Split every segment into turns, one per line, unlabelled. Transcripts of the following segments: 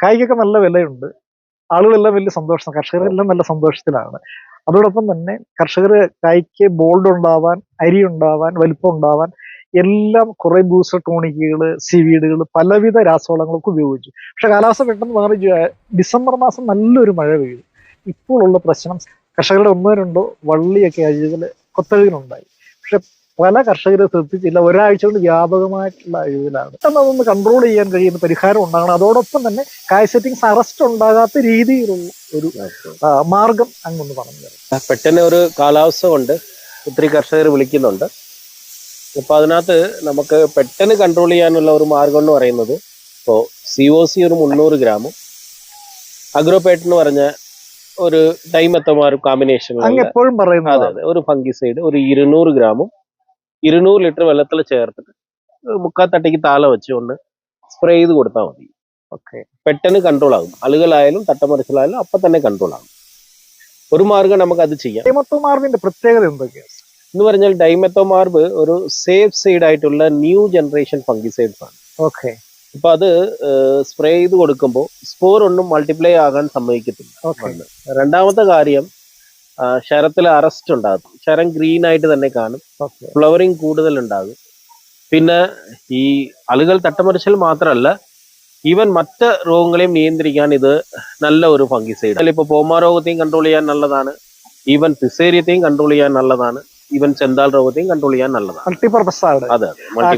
കായ്ക്കൊക്കെ നല്ല വിലയുണ്ട്. ആളുകളെല്ലാം വലിയ സന്തോഷം കർഷകരെല്ലാം നല്ല സന്തോഷത്തിലാണ്. അതോടൊപ്പം തന്നെ കർഷകർ കായ്ക്ക് ബോൾഡ് ഉണ്ടാവാൻ അരി ഉണ്ടാവാൻ വലിപ്പം ഉണ്ടാവാൻ എല്ലാം കുറെ ബൂസ്റ്റർ ടോണിക്കുകൾ സിവീഡുകൾ പലവിധ രാസവളങ്ങളൊക്കെ ഉപയോഗിച്ചു. പക്ഷെ കാലാവസ്ഥ പെട്ടെന്ന് മാറി ഡിസംബർ മാസം നല്ലൊരു മഴ പെയ്തു. ഇപ്പോഴുള്ള പ്രശ്നം കർഷകരുടെ ഒന്നോ രണ്ടോ വള്ളിയൊക്കെ അഴുകൽ കൊത്തഴുകലുണ്ടായി പക്ഷെ പല കർഷകരെ ശ്രദ്ധിച്ചില്ല. ഒരാഴ്ച കൊണ്ട് വ്യാപകമായിട്ടുള്ള അഴിവിലാണ് അതൊന്ന് കൺട്രോൾ ചെയ്യാൻ കഴിയുന്ന പരിഹാരം ഉണ്ടാകണം. അതോടൊപ്പം തന്നെ കായ് സെറ്റിങ്സ് അറസ്റ്റ് ഉണ്ടാകാത്ത രീതിയിലുള്ള ഒരു മാർഗം അങ്ങൊന്ന് പറഞ്ഞു തരാം.
പെട്ടെന്ന് ഒരു കാലാവസ്ഥ കൊണ്ട് ഒത്തിരി കർഷകർ വിളിക്കുന്നുണ്ട്. ഇപ്പൊ അതിനകത്ത് നമുക്ക് പെട്ടെന്ന് കൺട്രോൾ ചെയ്യാനുള്ള ഒരു മാർഗം എന്ന് പറയുന്നത് ഇപ്പോൾ സി ഒ സി ഒരു മുന്നൂറ് ഗ്രാമും അഗ്രോപേറ്റ് എന്ന് പറഞ്ഞ ഒരു കോമ്പിനേഷൻ
അങ്ങ് എപ്പോഴും
അതെ
പറയുന്നത്
അതെ. ഒരു ഫംഗിസൈഡ് ഒരു ഇരുന്നൂറ് ഗ്രാമും ഇരുന്നൂറ് ലിറ്റർ വെള്ളത്തിൽ ചേർത്തിട്ട് മുക്കാൽ തട്ടിക്ക് താള വെച്ചുകൊണ്ട് സ്പ്രേ ചെയ്ത് കൊടുത്താൽ മതി.
ഓക്കെ
പെട്ടെന്ന് കൺട്രോൾ ആകും. അലുകളായാലും തട്ടമറിച്ചിലായാലും അപ്പൊ തന്നെ കൺട്രോൾ ആകും. ഒരു മാർഗം നമുക്ക് അത് ചെയ്യാം
പ്രത്യേകത എന്തൊക്കെയാണ്
എന്ന് പറഞ്ഞാൽ ഡൈമെത്തോമാർബ് ഒരു സേഫ് സൈഡ് ആയിട്ടുള്ള ന്യൂ ജനറേഷൻ ഫംഗിസൈഡ്സ് ആണ്.
ഓക്കെ
അപ്പൊ അത് സ്പ്രേ ചെയ്ത് കൊടുക്കുമ്പോൾ സ്പോർ ഒന്നും മൾട്ടിപ്ലൈ ആകാൻ സമ്മതിക്കത്തില്ല. രണ്ടാമത്തെ കാര്യം ശരത്തിൽ അറസ്റ്റ് ഉണ്ടാകും. ശരം ഗ്രീൻ ആയിട്ട് തന്നെ കാണും. ഫ്ലവറിങ് കൂടുതൽ ഉണ്ടാകും. പിന്നെ ഈ അലുകൾ തട്ടമറിച്ചൽ മാത്രമല്ല ഈവൻ മറ്റ് രോഗങ്ങളെയും നിയന്ത്രിക്കാൻ ഇത് നല്ല ഒരു ഫംഗിസൈഡ് ഇപ്പൊ പോമാ രോഗത്തെയും കൺട്രോൾ ചെയ്യാൻ നല്ലതാണ്. ഈവൻ പിസേരിയത്തെയും കൺട്രോൾ ചെയ്യാൻ നല്ലതാണ്. ഈവൻ ചെന്താൽ രോഗത്തെയും കൺട്രോൾ ചെയ്യാൻ നല്ലതാണ്
മൾട്ടിപർപ്പസ് ആണ്.
അതെ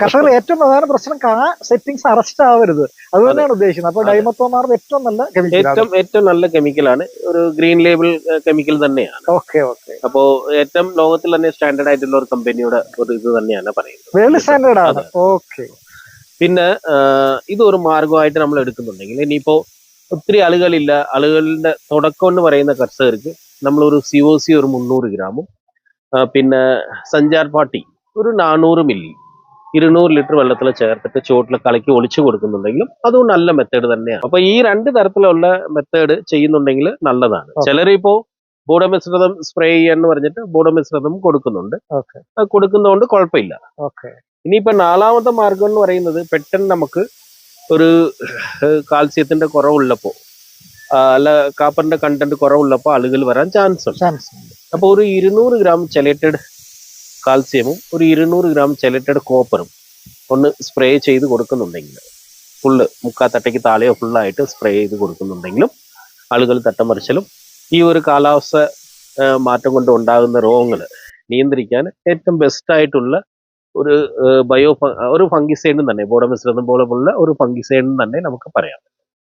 കർഷകർ ഏറ്റവും പ്രധാന പ്രശ്നം കാ സെറ്റിംഗ്സ് അറസ്റ്റ് ആവരുത്. അതുതന്നെയാണ് ഉദ്ദേശിക്കുന്നത്. അപ്പൊ ഡൈമത്തോമാർ ഏറ്റവും നല്ല കെമിക്കൽ
ഏറ്റവും ഏറ്റവും നല്ല കെമിക്കലാണ് ഒരു ഗ്രീൻ ലേബിൾ കെമിക്കൽ തന്നെയാണ്.
Okay okay.
അപ്പോ ഏറ്റവും ലോകത്തിൽ തന്നെ സ്റ്റാൻഡേർഡ് ആയിട്ടുള്ള ഒരു കമ്പനിയുടെ ഒരു ഇത് തന്നെയാണ് പറയുന്നത്.
വേൾഡ് സ്റ്റാൻഡേർഡ് ആണ്. ഓക്കെ.
പിന്നെ ഇത് ഒരു മാർഗമായിട്ട് നമ്മൾ എടുക്കുന്നുണ്ടെങ്കിൽ ഇനിയിപ്പോ ഒത്തിരി ആളുകളില്ല. ആളുകളുടെ തുടക്കം എന്ന് പറയുന്ന കർഷകർക്ക് നമ്മളൊരു സി ഒ സി ഒരു മുന്നൂറ് ഗ്രാമും പിന്നെ സഞ്ചാർ പാട്ടി ഒരു നാനൂറ് മില്ലി ഇരുന്നൂറ് ലിറ്റർ വെള്ളത്തിൽ ചേർത്തിട്ട് ചുവട്ടിൽ കളിക്ക് ഒളിച്ചു കൊടുക്കുന്നുണ്ടെങ്കിലും അതും നല്ല മെത്തേഡ് തന്നെയാണ്. അപ്പൊ ഈ രണ്ട് തരത്തിലുള്ള മെത്തേഡ് ചെയ്യുന്നുണ്ടെങ്കിൽ നല്ലതാണ്. ചിലരിപ്പോ ബോഡമിശ്രിതം സ്പ്രേ ചെയ്യാന്ന് പറഞ്ഞിട്ട് ബോഡമിശ്രിതം കൊടുക്കുന്നുണ്ട്. കൊടുക്കുന്നതുകൊണ്ട് കുഴപ്പമില്ല.
ഓക്കെ.
ഇനിയിപ്പോ നാലാമത്തെ മാർഗം എന്ന് പറയുന്നത് പെട്ടെന്ന് നമുക്ക് ഒരു കാൽസ്യത്തിന്റെ കുറവുള്ളപ്പോ അല്ല കാപ്പറിന്റെ കണ്ടന്റ് കുറവുള്ളപ്പോ ആളുകൾ വരാൻ ചാൻസ് ഉണ്ട്.
ചാൻസ് ഉണ്ട്
അപ്പൊ ഒരു ഇരുന്നൂറ് ഗ്രാം ചെലേറ്റഡ് കാൽസ്യമും ഒരു ഇരുന്നൂറ് ഗ്രാം ചെലേറ്റഡ് കോപ്പറും ഒന്ന് സ്പ്രേ ചെയ്ത് കൊടുക്കുന്നുണ്ടെങ്കിൽ ഫുള്ള് മുക്കാ തട്ടയ്ക്ക് താഴെയോ ഫുള്ളായിട്ട് സ്പ്രേ ചെയ്ത് കൊടുക്കുന്നുണ്ടെങ്കിലും ആളുകൾ തട്ടം മറിച്ചലും ഈ ഒരു കാലാവസ്ഥ മാറ്റം കൊണ്ട് ഉണ്ടാകുന്ന രോഗങ്ങൾ നിയന്ത്രിക്കാൻ ഏറ്റവും ബെസ്റ്റ് ആയിട്ടുള്ള ഒരു ബയോ ഒരു ഫംഗിസൈഡും തന്നെ ബോഡമിശ്രിതം പോലെ ഉള്ള ഒരു ഫംഗിസൈഡും തന്നെ നമുക്ക് പറയാം.